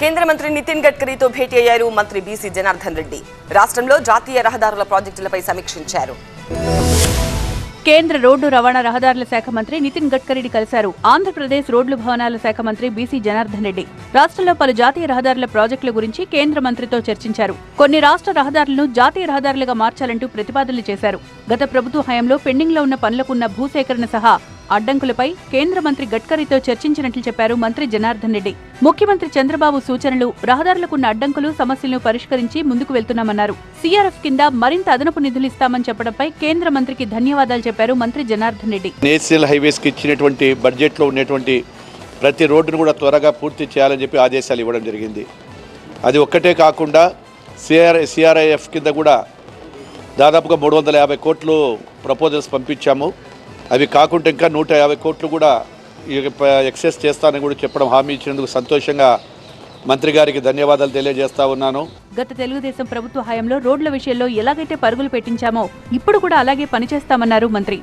కేంద్ర మంత్రి నితిన్ గడ్కరీతో భేటీ అయ్యారు మంత్రి బీసీ జనార్దన్ రెడ్డి. రాష్ట్రంలో జాతీయ రహదారుల ప్రాజెక్టులపై సమీక్షించారు. కేంద్ర రోడ్డు రవాణా రహదారుల శాఖ మంత్రి నితిన్ గడ్కరీని కలిశారు. ఆంధ్రప్రదేశ్ రోడ్లు భవనాల శాఖ మంత్రి బీసీ జనార్దన్ రెడ్డి. రాష్ట్రంలో పలు జాతీయ రహదారుల ప్రాజెక్టుల గురించి కేంద్ర మంత్రితో చర్చించారు. కొన్ని రాష్ట్ర రహదారులను జాతీయ రహదారులుగా మార్చాలంటూ ప్రతిపాదనలు చేశారు. గత ప్రభుత్వ హయాంలో పెండింగ్లో ఉన్న పనులకున్న భూసేకరణ సహా అడ్డంకులపై కేంద్ర మంత్రి గడ్కరీతో చర్చించినట్లు చెప్పారు మంత్రి జనార్దన్ రెడ్డి. ముఖ్యమంత్రి చంద్రబాబు సూచనలు రహదారులకున్న అడ్డంకులు సమస్యలను పరిష్కరించి ముందుకు వెళ్తున్నామన్నారు. సీఆర్ఎఫ్ కింద మరింత అదనపు నిధులు ఇస్తామని చెప్పడంపై కేంద్ర మంత్రికి ధన్యవాదాలు చెప్పారు మంత్రి జనార్దన్ రెడ్డి. నేషనల్ హైవేస్కి ఇచ్చినటువంటి బడ్జెట్లో ఉన్నటువంటి ప్రతి రోడ్డును కూడా త్వరగా పూర్తి చేయాలని చెప్పి ఆదేశాలు ఇవ్వడం జరిగింది. అది ఒక్కటే కాకుండా సిఆర్ సిఆర్ఐఎఫ్ కింద కూడా దాదాపుగా మూడు వందల యాభై కోట్లు ప్రపోజల్స్ పంపించాము. అవి కాకుండా ఇంకా నూట యాభై కోట్లు కూడా ఎక్సెస్ చేస్తానని కూడా చెప్పడం హామీ ఇచ్చినందుకు సంతోషంగా మంత్రి గారికి ధన్యవాదాలు తెలియజేస్తా ఉన్నాను. గత తెలుగుదేశం ప్రభుత్వ హయాంలో రోడ్ల విషయంలో ఎలాగైతే పరుగులు పెట్టించామో ఇప్పుడు కూడా అలాగే పనిచేస్తామన్నారు మంత్రి.